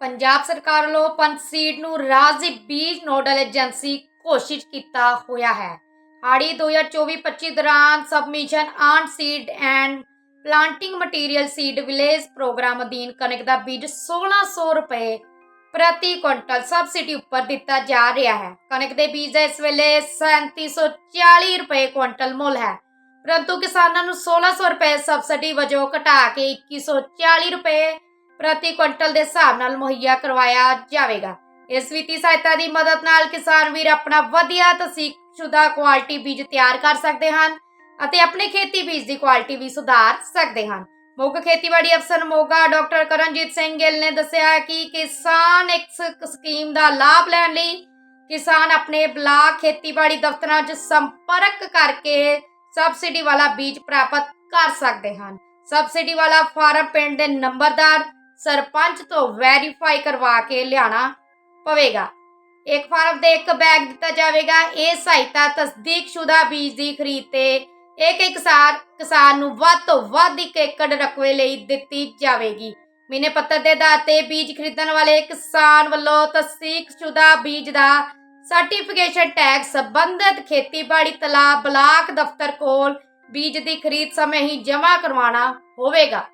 ਪੰਜਾਬ ਸਰਕਾਰ ਵੱਲੋਂ ਪੰਚ ਸੀਡ ਨੂੰ ਰਾਜ ਦੀ ਬੀਜ ਨੋਡਲ ਏਜੰਸੀ ਘੋਸ਼ਿਤ ਕੀਤਾ ਹੋਇਆ ਹੈ। ਹਾੜੀ 2024-25 ਦੌਰਾਨ submission on seed and planting material seed village programme ਅਧੀਨ ਕਣਕ ਦਾ ਬੀਜ 1600 ਰੁਪਏ ਪ੍ਰਤੀ ਕੁਇੰਟਲ ਸਬਸਿਡੀ ਉੱਪਰ ਦਿੱਤਾ ਜਾ ਰਿਹਾ ਹੈ। ਕਣਕ ਦੇ ਬੀਜ ਦਾ ਇਸ ਵੇਲੇ 3740 ਰੁਪਏ ਕੁਇੰਟਲ ਮੁੱਲ ਹੈ। ਪਰੰਤੂ ਕਿਸਾਨਾਂ ਨੂੰ 1600 ਰੁਪਏ ਸਬਸਿਡੀ ਵਜੋਂ ਘਟਾ ਕੇ 2140 ਰੁਪਏ ਪ੍ਰਤੀ ਕੁਇੰਟਲ ਦੇ ਹਿਸਾਬ ਨਾਲ ਮੁਹੱਈਆ ਕਰਵਾਇਆ ਜਾਵੇਗਾ। ਇਸ ਵਿੱਤੀ ਸਹਾਇਤਾ ਦੀ ਮਦਦ ਨਾਲ ਕਿਸਾਨ ਵੀਰ ਆਪਣਾ ਵਧੀਆ ਤਸੀਕਸ਼ੁਦਾ ਕੁਆਲਿਟੀ ਬੀਜ ਤਿਆਰ ਕਰ ਸਕਦੇ ਹਨ ਅਤੇ ਆਪਣੇ ਖੇਤੀ ਬੀਜ ਦੀ ਕੁਆਲਿਟੀ ਵੀ ਸੁਧਾਰ ਸਕਦੇ ਹਨ। ਮੁੱਖ ਖੇਤੀਬਾੜੀ ਅਫਸਰ ਮੋਗਾ ਡਾਕਟਰ ਕਰਨਜੀਤ ਸਿੰਘ ਗਿੱਲ ਨੇ ਦੱਸਿਆ ਕਿ ਕਿਸਾਨ ਇੱਕ ਸਕੀਮ ਦਾ ਲਾਭ ਲੈਣ ਲਈ ਕਿਸਾਨ ਆਪਣੇ ਬਲਾਕ ਖੇਤੀਬਾੜੀ ਦਫ਼ਤਰਾਂ 'ਚ ਸੰਪਰਕ ਕਰਕੇ ਸਬਸਿਡੀ ਵਾਲਾ ਬੀਜ ਪ੍ਰਾਪਤ ਕਰ ਸਕਦੇ ਹਨ। ਸਬਸਿਡੀ ਵਾਲਾ ਫਾਰਮ ਪਿੰਡ ਦੇ ਨੰਬਰਦਾਰ ਸਰਪੰਚ ਤੋਂ ਵੈਰੀਫਾਈ ਕਰਵਾ ਕੇ ਲਿਆਣਾ ਪਵੇਗਾ। ਇੱਕ ਫਾਰਮ ਤੇ ਇੱਕ ਬੈਗ ਦਿੱਤਾ ਜਾਵੇਗਾ। ਇਹ ਸਹਾਇਤਾ ਤਸਦੀਕਸ਼ੁਦਾ ਬੀਜ ਦੀ ਖਰੀਦ ਤੇ ਇੱਕ ਇੱਕ ਕਿਸਾਨ ਨੂੰ ਵੱਧ ਤੋਂ ਵੱਧ ਇੱਕ ਏਕੜ ਰਕਬੇ ਲਈ ਦਿੱਤੀ ਜਾਵੇਗੀ। ਮਹੀਨੇ ਪੱਤਰ ਦੇ ਆਧਾਰ ਤੇ ਬੀਜ ਖਰੀਦਣ ਵਾਲੇ ਕਿਸਾਨ ਵੱਲੋਂ ਤਸਦੀਕਸ਼ੁਦਾ ਬੀਜ ਦਾ ਸਰਟੀਫਿਕੇਸ਼ਨ ਟੈਗ ਸੰਬੰਧਿਤ ਖੇਤੀਬਾੜੀ ਤਲਾਬ ਬਲਾਕ ਦਫ਼ਤਰ ਕੋਲ ਬੀਜ ਦੀ ਖਰੀਦ ਸਮੇਂ ਹੀ ਜਮ੍ਹਾਂ ਕਰਵਾਉਣਾ ਹੋਵੇਗਾ।